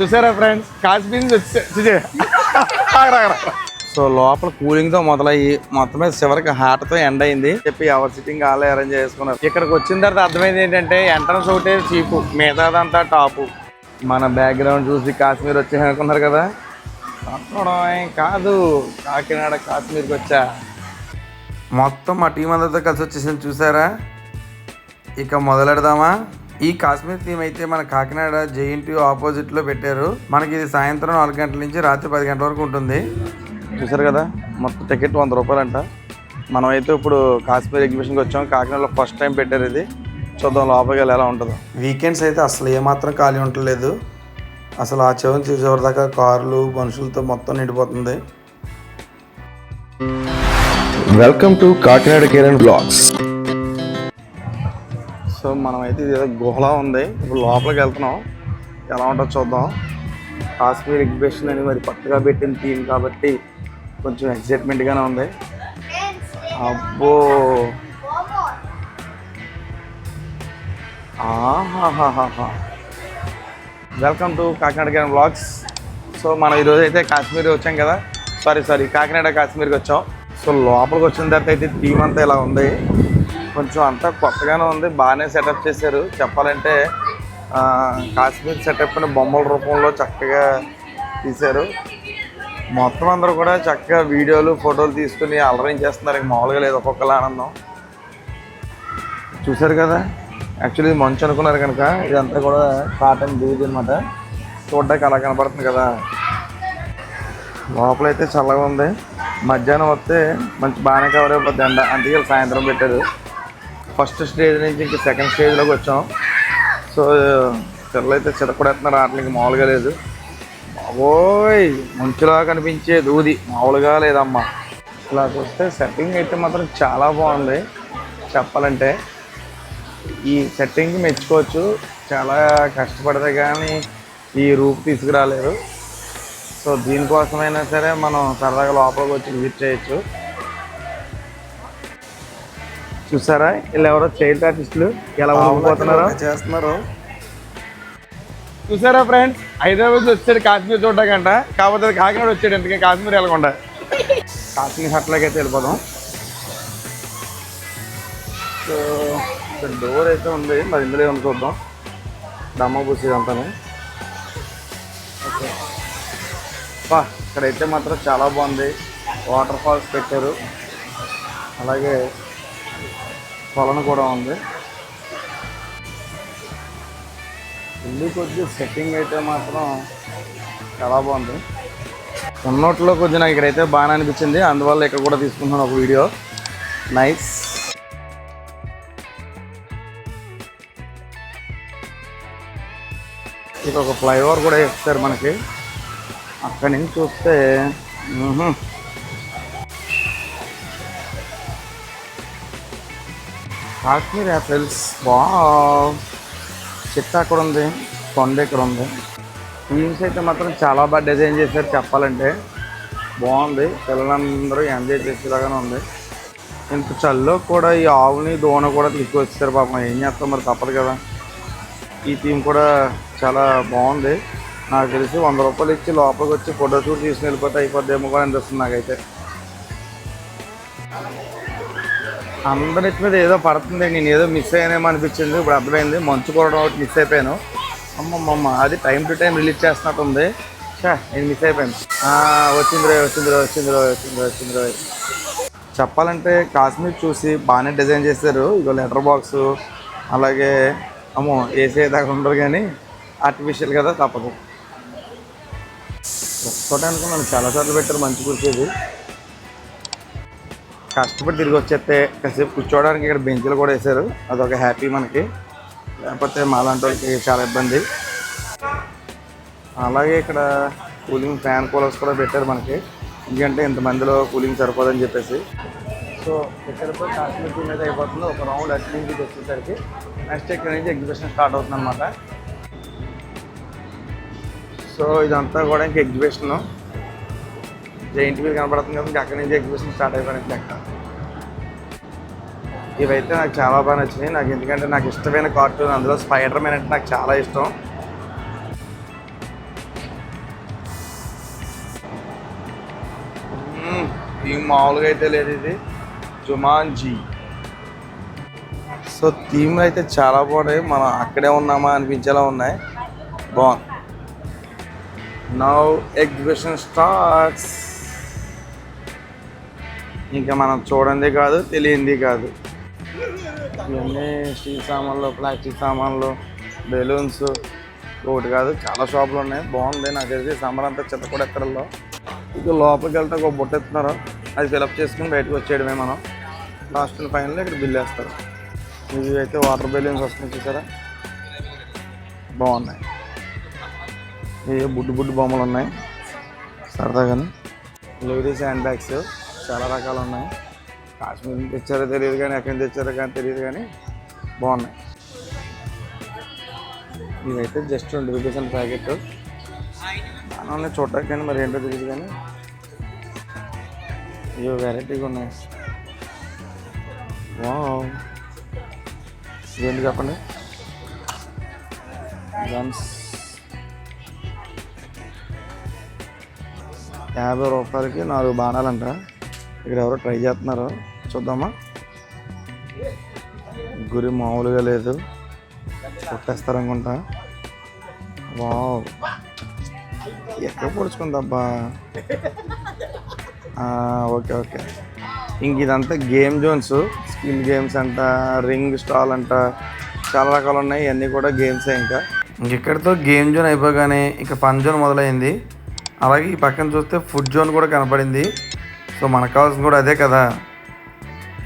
చూసారా friends Kashmir so లోపల కూలింగ్తో మొదలయ్యి మొత్తం మీద చివరికి హార్ట్తో ఎండ్ అయింది. చెప్పి ఎవరి సిట్టింగ్ వాళ్ళే అరేంజ్ చేసుకున్నారు. ఇక్కడికి వచ్చిన తర్వాత అర్థమైంది ఏంటంటే ఎంట్రన్స్ ఒకటే చీపు మిగతాదంతా టాపు మన బ్యాక్గ్రౌండ్ చూసి కాశ్మీర్ వచ్చి అనుకున్నారు కదా? అక్కడ కాదు. కాకినాడ కాశ్మీర్కి వచ్చా. మొత్తం మా టీం అందరితో కలిసి వచ్చేసింది చూసారా? ఇక మొదలెడదామా? ఈ కాశ్మీర్ థీమ్ అయితే మన కాకినాడ జేఎన్టీ ఆపోజిట్లో పెట్టారు. మనకి ఇది సాయంత్రం నాలుగు గంటల నుంచి రాత్రి పది గంటల వరకు ఉంటుంది. చూసారు కదా? మొత్తం టికెట్ వంద రూపాయలంట. మనం అయితే ఇప్పుడు కాశ్మీర్ ఎగ్జిబిషన్కి వచ్చాం. కాకినాడలో ఫస్ట్ టైం పెట్టారు ఇది. చూద్దాం లోపలికి వెళ్ళి ఎలా ఉంటుందో. వీకెండ్స్ అయితే అసలు ఏమాత్రం ఖాళీ ఉండలేదు. అసలు ఆ చెవుని చూసేవారి దాకా కార్లు మనుషులతో మొత్తం నిండిపోతుంది. Welcome to Kakinada Kiran vlogs so మనమైతే ఇది ఏదో గుహలా ఉంది. ఇప్పుడు లోపలికి వెళ్తున్నాం. ఎలా ఉంటుందో చూద్దాం. కాశ్మీర్ ఎగ్జిబిషన్ అని మరి కొత్తగా పెట్టిన థీమ్ కాబట్టి కొంచెం ఎక్సైట్మెంట్గానే ఉంది. అబ్బో! ఆహాహాహా welcome to Kakinada Kiran vlogs so మనం ఈరోజు అయితే కాశ్మీర్ వచ్చాం కదా. సారీ సారీ కాకినాడ కాశ్మీర్కి వచ్చాం. సో లోపలికి వచ్చిన తర్వాత అయితే థీమ్ అంతా ఇలా ఉంది. కొంచెం అంతా కొత్తగానే ఉంది బాగానే సెటప్ చేశారు. చెప్పాలంటే కాశ్మీర్ సెటప్ని బొమ్మల రూపంలో చక్కగా తీశారు. మొత్తం అందరూ కూడా చక్కగా వీడియోలు ఫోటోలు తీసుకుని అలరించేస్తున్నారు ఇంక మామూలుగా లేదు ఒక్కొక్కలా ఆనందం. చూశారు కదా? యాక్చువల్లీ ఇది మంచు అనుకున్నారు కనుక ఇదంతా కూడా కాటన్ దూది అనమాట చూడడానికి అలా కనపడుతుంది కదా? లోపలైతే చల్లగా ఉంది. మధ్యాహ్నం వస్తే మంచి బాగానే కవర్ అయిపోద్ది. ఎండ అందుకే సాయంత్రం పెట్టారు. ఫస్ట్ స్టేజ్ నుంచి ఇంకా సెకండ్ స్టేజ్లోకి వచ్చాం. సో పిల్లలు అయితే చితపడేస్తున్నారు ఆటలకి మామూలుగా లేదు. బాబోయ్! మంచులా కనిపించే దూది. మామూలుగా లేదమ్మా. ఇలా చూస్తే సెట్టింగ్ అయితే మాత్రం చాలా బాగుంది. చెప్పాలంటే ఈ సెట్టింగ్ మెచ్చుకోవచ్చు. చాలా కష్టపడితే కానీ ఈ రూప్ తీసుకురాలేరు. సో దీనికోసమైనా సరే మనం సరదాగా లోపలికి వచ్చి విజిట్ చేయొచ్చు. చూసారా? వీళ్ళు ఎవరో చైల్డ్ ఆర్టిస్టులు. ఎలా ఉండిపోతున్నారో చేస్తున్నారు. చూసారా ఫ్రెండ్స్? హైదరాబాద్ వచ్చాడు కాశ్మీర్ చూడకంట కాకపోతే కాకినాడ వచ్చాడు ఎందుకే కాశ్మీర్ వెళ్ళకుండా. కాశ్మీర్ హట్లోకి అయితే వెళ్ళిపోదాం. సో ఇక్కడ డోర్ అయితే ఉంది. మరి ఇందులో ఏమన్నా చూద్దాం. దమ్మ పూసి ఓకే. బా ఇక్కడైతే మాత్రం చాలా బాగుంది. వాటర్ ఫాల్స్ పెట్టారు. అలాగే కొలను కూడా ఉంది. ఇల్లు వచ్చి సెట్టింగ్ అయితే మాత్రం చాలా బాగుంది. ఉన్నట్లో కొంచెం నాకు ఇక్కడైతే బాగానే అనిపించింది. అందువల్ల ఇక్కడ కూడా తీసుకుంటున్నాను ఒక వీడియో. నైస్ ఇక్కడ ఒక ఫ్లైఓవర్ కూడా ఇస్తారు మనకి. అక్కడి నుంచి చూస్తే కాశ్మీర్ యాపిల్స్ బా చెట్టు అక్కడ ఉంది కొండ ఇక్కడ ఉంది. టీమ్స్ అయితే మాత్రం చాలా బాగా డిజైన్ చేశారు చెప్పాలంటే. బాగుంది పిల్లలందరూ ఎంజాయ్ చేసేలాగానే ఉంది. ఇంత చల్లో కూడా ఈ ఆవుని దోణ కూడా తీసుకొచ్చారు పాపం. ఏం చేస్తాం మరి తప్పదు కదా. ఈ థీమ్ కూడా చాలా బాగుంది. నాకు తెలిసి వంద రూపాయలు ఇచ్చి లోపలికి వచ్చి ఫోటో షూట్ తీసుకుని వెళ్ళిపోతే అయిపోద్దేమో కూడా అనిపిస్తుంది నాకైతే. అందరి మీద ఏదో పడుతుంది నేను ఏదో మిస్ అయ్యానేమో అనిపించింది. ఇప్పుడు అర్థమైంది మంచు కూరడం ఒకటి మిస్ అయిపోయాను. అమ్మమ్మమ్మ అది టైం టు టైం రిలీజ్ చేస్తున్నట్టుంది. షా నేను మిస్ అయిపోయాను. వచ్చింది రో వచ్చింది రో వచ్చింది రో వచ్చింది వచ్చింది రో చెప్పాలంటే కాశ్మీర్ చూసి బాగానే డిజైన్ చేశారు. ఇగో లెటర్ బాక్స్ అలాగే అమ్మో ఏసీ దాకా ఉండరు కానీ ఆర్టిఫిషియల్ కదా తప్పదు. ఒక్కటే అనుకున్నాను చాలాసార్లు పెట్టారు మంచి కుర్చీది కష్టపడి తిరిగి వచ్చేస్తే కాసేపు కూర్చోవడానికి ఇక్కడ బెంచ్లు కూడా వేశారు. అదొక హ్యాపీ మనకి. లేకపోతే మాలాంటి వాళ్ళకి చాలా ఇబ్బంది. అలాగే ఇక్కడ కూలింగ్ ఫ్యాన్ కూలర్స్ కూడా పెట్టారు మనకి. ఎందుకంటే ఇంతమందిలో కూలింగ్ సరిపోదని చెప్పేసి. సో ఇక్కడతో కాశ్మీర్ టూర్ మీద అయిపోతుంది. ఒక రౌండ్ అటు నుంచి వచ్చేసరికి నెక్స్ట్ ఇక్కడ నుంచి ఎగ్జిబిషన్ స్టార్ట్ అవుతుంది అనమాట సో ఇదంతా కూడా ఇంక ఎగ్జిబిషన్. జైంట్ వీల్ కనపడుతుంది కదా ఇంకా అక్కడి నుంచి ఎగ్జిబిషన్ స్టార్ట్ అయిపోయినట్టు లెక్క. ఇవైతే నాకు చాలా బాగా నచ్చినాయి. నాకు ఎందుకంటే నాకు ఇష్టమైన కార్టూన్ అందులో స్పైడర్ మ్యాన్ అంటే నాకు చాలా ఇష్టం. ఈ మామూలుగా అయితే లేదు ఇది. జుమాన్జీ సో థీమ్లు అయితే చాలా బాగున్నాయి. మనం అక్కడే ఉన్నామా అనిపించేలా ఉన్నాయి. బాగుంది. Now exhibition starts. ఇంకా మనం చూడండి కాదు తెలియంది కాదు. ఇవన్నీ స్టీల్ సామాన్లు ప్లాస్టిక్ సామాన్లు బెలూన్స్ ఒకటి కాదు చాలా షాపులు ఉన్నాయి. బాగుంది నాకు తెలిసి సమ్మర్ అంతా చెత్త కూడా ఎక్కడల్లో ఇక లోపలికి వెళ్తే ఒక బుట్ట ఎత్తున్నారు. అది ఫిలప్ చేసుకుని బయటకు వచ్చేయడమే మనం. లాస్ట్ ఫైనల్ ఇక్కడ బిల్ వేస్తారు. ఇవి అయితే వాటర్ బెలూన్స్ వస్తున్నాయి చూసారా? బాగున్నాయి. ఇవి బుడ్డు బుడ్డు బొమ్మలు ఉన్నాయి. సరదాగానే. లేడీస్ హ్యాండ్ బ్యాగ్స్ చాలా రకాలు ఉన్నాయి. కాశ్మీర్ నుంచి తెచ్చారో తెలియదు కానీ ఎక్కడి నుంచి తెచ్చారో కానీ తెలియదు కానీ బాగున్నాయి. ఇదైతే జస్ట్ రెండు రూపీస్ అండ్ ప్యాకెట్ బాగానే చూడటానికి కానీ మరి ఏంటో తెలియదు కానీ ఇవి వెరైటీగా ఉన్నాయి. వావ్ ఇదేంటి చెప్పండి? గన్స్ యాభై రూపాయలకి నాలుగు బాణాలంట. ఇక్కడ ఎవరో ట్రై చేస్తున్నారు. చూద్దామా? గురి మామూలుగా లేదు. కొట్టేస్తారనుకుంటా వా వావ్. ఎక్కడ పొడుచుకుందబ్బా? Okay okay. ఇంక ఇదంతా గేమ్ జోన్స్. స్కిల్ గేమ్స్ అంట రింగ్ స్టాల్ అంట చాలా రకాలు ఉన్నాయి. ఇవన్నీ కూడా గేమ్సే ఇంకా. ఇక్కడితో గేమ్ జోన్ అయిపోగానే ఇక ఫన్ జోన్ మొదలైంది. అలాగే ఈ పక్కన చూస్తే ఫుడ్ జోన్ కూడా కనపడింది. సో మనకు కావాల్సింది కూడా అదే కదా.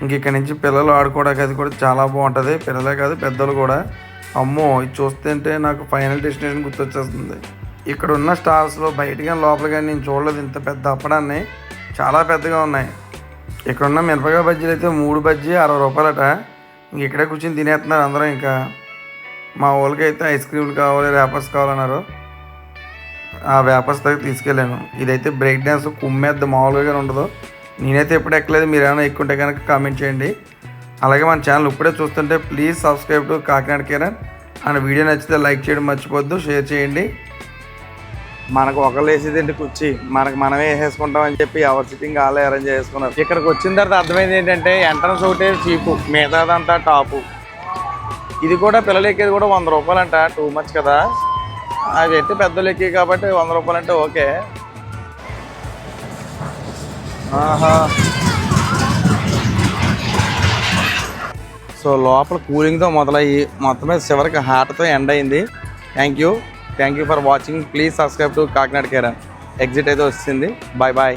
ఇంక ఇక్కడ నుంచి పిల్లలు ఆడుకోవడానికి అది కూడా చాలా బాగుంటుంది. పిల్లలే కాదు పెద్దలు కూడా. అమ్మో ఇది చూస్తుంటే నాకు ఫైనల్ డెస్టినేషన్ గుర్తొచ్చేస్తుంది. ఇక్కడ ఉన్న స్టార్స్లో బయట కానీ లోపల కానీ నేను చూడలేదు. ఇంత పెద్ద అప్పడాన్ని. చాలా పెద్దగా ఉన్నాయి. ఇక్కడ ఉన్న మిరపకాయ బజ్జీలు అయితే మూడు బజ్జీ అరవై రూపాయలట. ఇంక ఇక్కడే కూర్చొని తినేస్తున్నారు అందరూ ఇంకా. మా వాళ్ళకి అయితే ఐస్ క్రీమ్లు కావాలి ర్యాపర్స్ కావాలన్నారు. ఆ వేపర్స్ దగ్గర తీసుకెళ్ళాను. ఇదైతే బ్రేక్ డ్యాన్స్ కుమ్మేద్ద మామూలుగా ఉండదు. నేనైతే ఎప్పుడు ఎక్కలేదు మీరు ఏమైనా ఎక్కుంటే కనుక కామెంట్ చేయండి. అలాగే మన ఛానల్ ఇప్పుడే చూస్తుంటే please subscribe to Kakinada Kiran. And video నచ్చితే లైక్ చేయడం మర్చిపోద్దు షేర్ చేయండి. మనకు ఒకళ్ళు వేసేది కుర్చీ? మనకు మనమే వేసేసుకుంటాం అని చెప్పి ఎవరి సిట్టింగ్ వాళ్ళే అరేంజ్ చేసుకున్నారు. ఇక్కడికి వచ్చిన తర్వాత అర్థమైంది ఏంటంటే ఎంట్రన్స్ ఒకటే చీపు మిగతాదంతా టాపు ఇది కూడా పిల్లలు ఎక్కేది కూడా వంద రూపాయలు అంట టూ మచ్ కదా. అది ఎట్టి పెద్దలు ఎక్కి కాబట్టి వంద రూపాయలు అంటే ఓకే ఆహా. సో లోపల కూలింగ్తో మొదలయ్యి మొత్తం మీద చివరికి హార్ట్తో ఎండ్ అయింది. Thank you thank you for watching please subscribe to Kakinada Kiran exit అయితే వచ్చింది బాయ్ బాయ్